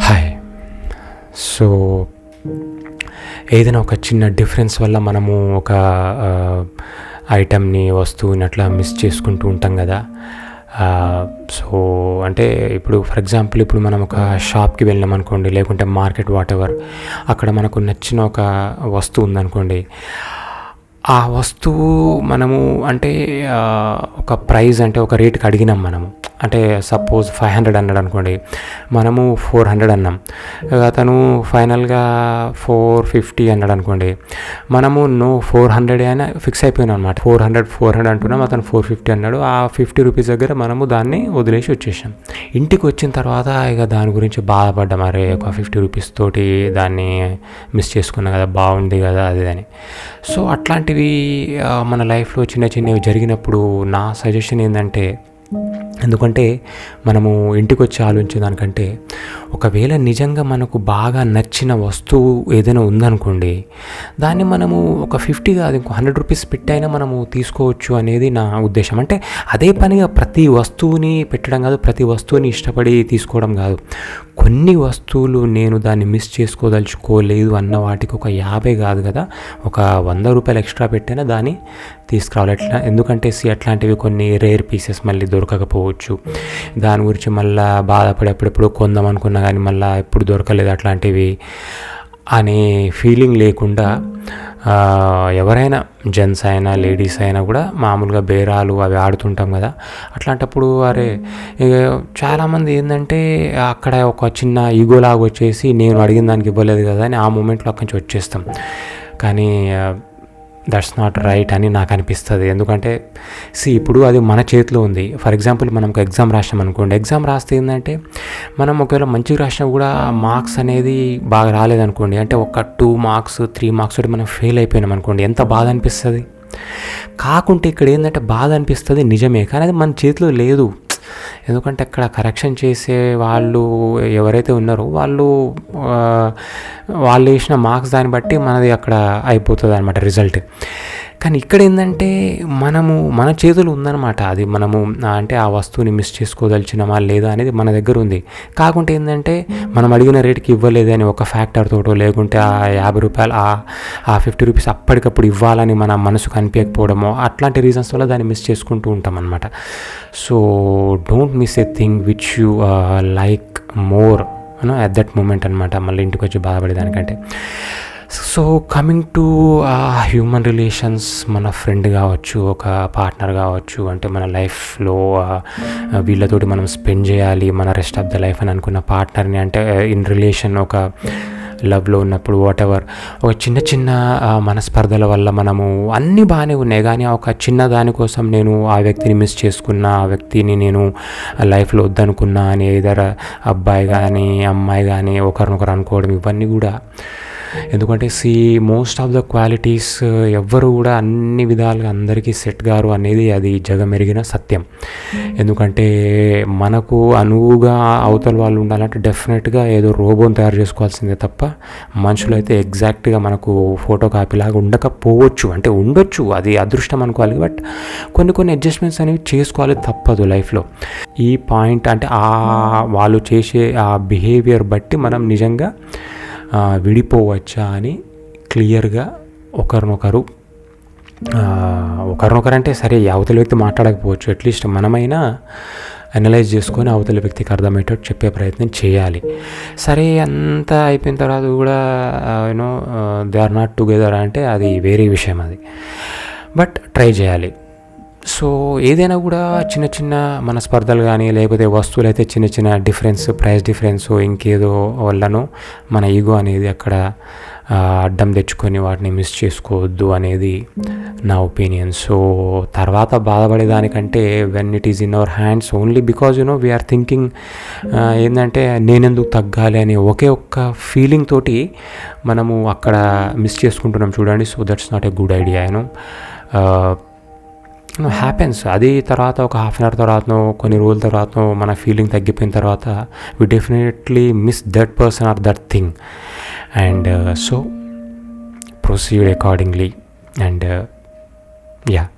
Hi so ఏదైనా ఒక చిన్న డిఫరెన్స్ వల్ల మనము ఒక ఐటమ్ని వస్తువుని అట్లా మిస్ చేసుకుంటూ ఉంటాం కదా. సో అంటే ఇప్పుడు ఫర్ ఎగ్జాంపుల్ ఇప్పుడు మనం ఒక షాప్కి వెళ్ళాం అనుకోండి లేకుంటే మార్కెట్ వాట్ ఎవర్ అక్కడ మనకు నచ్చిన ఒక వస్తువు ఉందనుకోండి ఆ వస్తువు మనము అంటే ఒక ప్రైజ్ అంటే ఒక రేటుకి అడిగినాం మనము. అంటే సపోజ్ ఫైవ్ హండ్రెడ్ అన్నాడు అనుకోండి మనము ఫోర్ హండ్రెడ్ అన్నాం. అతను ఫైనల్గా ఫోర్ ఫిఫ్టీ అన్నాడు అనుకోండి మనము నో ఫోర్ హండ్రెడ్ అయినా ఫిక్స్ అయిపోయినాం అనమాట ఫోర్ హండ్రెడ్ ఫోర్ హండ్రెడ్ అంటున్నాం అతను ఫోర్ ఫిఫ్టీ అన్నాడు. ఆ ఫిఫ్టీ రూపీస్ దగ్గర మనము దాన్ని వదిలేసి వచ్చేసాం. ఇంటికి వచ్చిన తర్వాత ఇక దాని గురించి బాధపడ్డాం. అరే ఒక ఫిఫ్టీ రూపీస్ తోటి దాన్ని మిస్ చేసుకున్నా కదా బాగుంది కదా అది అని. సో అట్లాంటివి మన లైఫ్లో చిన్న చిన్నవి జరిగినప్పుడు నా సజెషన్ ఏంటంటే ఎందుకంటే మనము ఇంటికి వచ్చి ఆలోచించే దానికంటే ఒకవేళ నిజంగా మనకు బాగా నచ్చిన వస్తువు ఏదైనా ఉందనుకోండి దాన్ని మనము ఒక ఫిఫ్టీ కాదు ఇంకో హండ్రెడ్ రూపీస్ పెట్టైనా మనము తీసుకోవచ్చు అనేది నా ఉద్దేశం. అంటే అదే పనిగా ప్రతి వస్తువుని పెట్టడం కాదు ప్రతి వస్తువుని ఇష్టపడి తీసుకోవడం కాదు. కొన్ని వస్తువులు నేను దాన్ని మిస్ చేసుకోదలుచుకోలేదు అన్న వాటికి ఒక యాభై కాదు కదా ఒక వంద రూపాయలు ఎక్స్ట్రా పెట్టైనా దాన్ని తీసుకురావాలి. ఎట్లా? ఎందుకంటే సి అట్లాంటివి కొన్ని రేర్ పీసెస్ మళ్ళీ దొరకకపోవచ్చు. దాని గురించి మళ్ళీ బాధపడి అప్పుడెప్పుడు కొందాం అనుకున్నా కానీ మళ్ళీ ఎప్పుడు దొరకలేదు అట్లాంటివి అనే ఫీలింగ్ లేకుండా ఎవరైనా జెంట్స్ అయినా లేడీస్ అయినా కూడా మామూలుగా బేరాలు అవి ఆడుతుంటాం కదా. అట్లాంటప్పుడు అరే చాలామంది ఏంటంటే అక్కడ ఒక చిన్న ఈగోలాగా వచ్చేసి నేను అడిగిన దానికి ఇవ్వలేదు కదా అని ఆ మూమెంట్లో అక్కడి నుంచి వచ్చేస్తాం. కానీ దట్స్ నాట్ రైట్ అని నాకు అనిపిస్తుంది. ఎందుకంటే సి ఇప్పుడు అది మన చేతిలో ఉంది. ఫర్ ఎగ్జాంపుల్ మనం ఒక ఎగ్జామ్ రాసినాం అనుకోండి. ఎగ్జామ్ రాస్తే ఏంటంటే మనం ఒకవేళ మంచిగా రాసినా కూడా మార్క్స్ అనేది బాగా రాలేదనుకోండి. అంటే ఒక టూ మార్క్స్ త్రీ మార్క్స్ తోటి మనం ఫెయిల్ అయిపోయినాం అనుకోండి. ఎంత బాధ అనిపిస్తుంది? కాకుంటే ఇక్కడ ఏంటంటే బాధ అనిపిస్తుంది నిజమే. కానీ అది మన చేతిలో లేదు. ఎందుకంటే అక్కడ కరెక్షన్ చేసే వాళ్ళు ఎవరైతే ఉన్నారో వాళ్ళు వాళ్ళు వేసిన మార్క్స్ దాన్ని బట్టి మనది అక్కడ అయిపోతుంది అనమాట రిజల్ట్ కానీ ఇక్కడ ఏంటంటే మనము మన చేతులు ఉందన్నమాట. అది మనము అంటే ఆ వస్తువుని మిస్ చేసుకోదలిచినమా లేదా అనేది మన దగ్గర ఉంది. కాకుంటే ఏంటంటే మనం అడిగిన రేటుకి ఇవ్వలేదని ఒక ఫ్యాక్టర్ తోటో లేకుంటే ఆ యాభై రూపాయలు ఆ ఆ ఫిఫ్టీ రూపీస్ అప్పటికప్పుడు ఇవ్వాలని మన మనసుకు అనిపించకపోవడమో అట్లాంటి రీజన్స్ వల్ల దాన్ని మిస్ చేసుకుంటూ ఉంటాం అనమాట so don't miss a thing which you like more at that moment అనమాట మళ్ళీ ఇంటికి వచ్చి బాధపడేదానికంటే. So coming to human relations మన ఫ్రెండ్ కావచ్చు ఒక పార్ట్నర్ కావచ్చు అంటే మన లైఫ్లో uh, uh, వీళ్ళతోటి మనం స్పెండ్ చేయాలి మన రెస్ట్ ఆఫ్ ద లైఫ్ అని అనుకున్న పార్ట్నర్ని అంటే uh, ఇన్ రిలేషన్ ఒక లవ్లో ఉన్నప్పుడు వాట్ ఎవర్ ఒక చిన్న చిన్న మనస్పర్ధల వల్ల మనము అన్నీ బాగానే ఉన్నాయి. కానీ ఒక చిన్న దానికోసం నేను ఆ వ్యక్తిని మిస్ చేసుకున్నా ఆ వ్యక్తిని నేను లైఫ్లో వద్దనుకున్నా అని ఇతర అబ్బాయి కానీ అమ్మాయి కానీ ఒకరినొకరు అనుకోవడం ఇవన్నీ కూడా. ఎందుకంటే see most of the qualities ఎవ్వరు కూడా అన్ని విధాలుగా అందరికీ సెట్ గారు అనేది అది జగమెరిగిన సత్యం. ఎందుకంటే మనకు అనువుగా అవతల వాళ్ళు ఉండాలంటే డెఫినెట్గా ఏదో రోబోని తయారు చేసుకోవాల్సిందే తప్ప మనుషులైతే ఎగ్జాక్ట్గా మనకు ఫోటో కాపీలాగా ఉండకపోవచ్చు. అంటే ఉండొచ్చు అది అదృష్టం అనుకోవాలి. బట్ కొన్ని కొన్ని అడ్జస్ట్మెంట్స్ అనేవి చేసుకోవాలి తప్పదు లైఫ్లో. ఈ పాయింట్ అంటే ఆ వాళ్ళు చేసే ఆ బిహేవియర్ బట్టి మనం నిజంగా విడిపోవచ్చా అని క్లియర్గా ఒకరినొకరు ఒకరినొకరంటే సరే అవతల వ్యక్తి మాట్లాడకపోవచ్చు. అట్లీస్ట్ మనమైనా అనలైజ్ చేసుకొని అవతల వ్యక్తికి అర్థమయ్యేటట్టు చెప్పే ప్రయత్నం చేయాలి. సరే అంతా అయిపోయిన తర్వాత కూడా you know they are not together అంటే అది వేరే విషయం అది. బట్ ట్రై చేయాలి. సో ఏదైనా కూడా చిన్న చిన్న మన స్పర్ధలు కానీ లేకపోతే వస్తువులు అయితే చిన్న చిన్న డిఫరెన్స్ ప్రైస్ డిఫరెన్స్ ఇంకేదో వల్లనో మన ఈగో అనేది అక్కడ అడ్డం తెచ్చుకొని వాటిని మిస్ చేసుకోవద్దు అనేది నా ఒపీనియన్. సో తర్వాత బాధపడేదానికంటే when it is in our hands only because you know we are thinking ఏంటంటే నేనెందుకు తగ్గాలి అనే ఒకే ఒక్క ఫీలింగ్ తోటి మనము అక్కడ మిస్ చేసుకుంటున్నాం చూడండి. So that's not a good idea you know happens అది తర్వాత ఒక హాఫ్ అన్ అవర్ తర్వాతనో కొన్ని రోజుల తర్వాతనో మన ఫీలింగ్ తగ్గిపోయిన తర్వాత we definitely miss that person or that thing and uh, so proceed accordingly. And uh, yeah.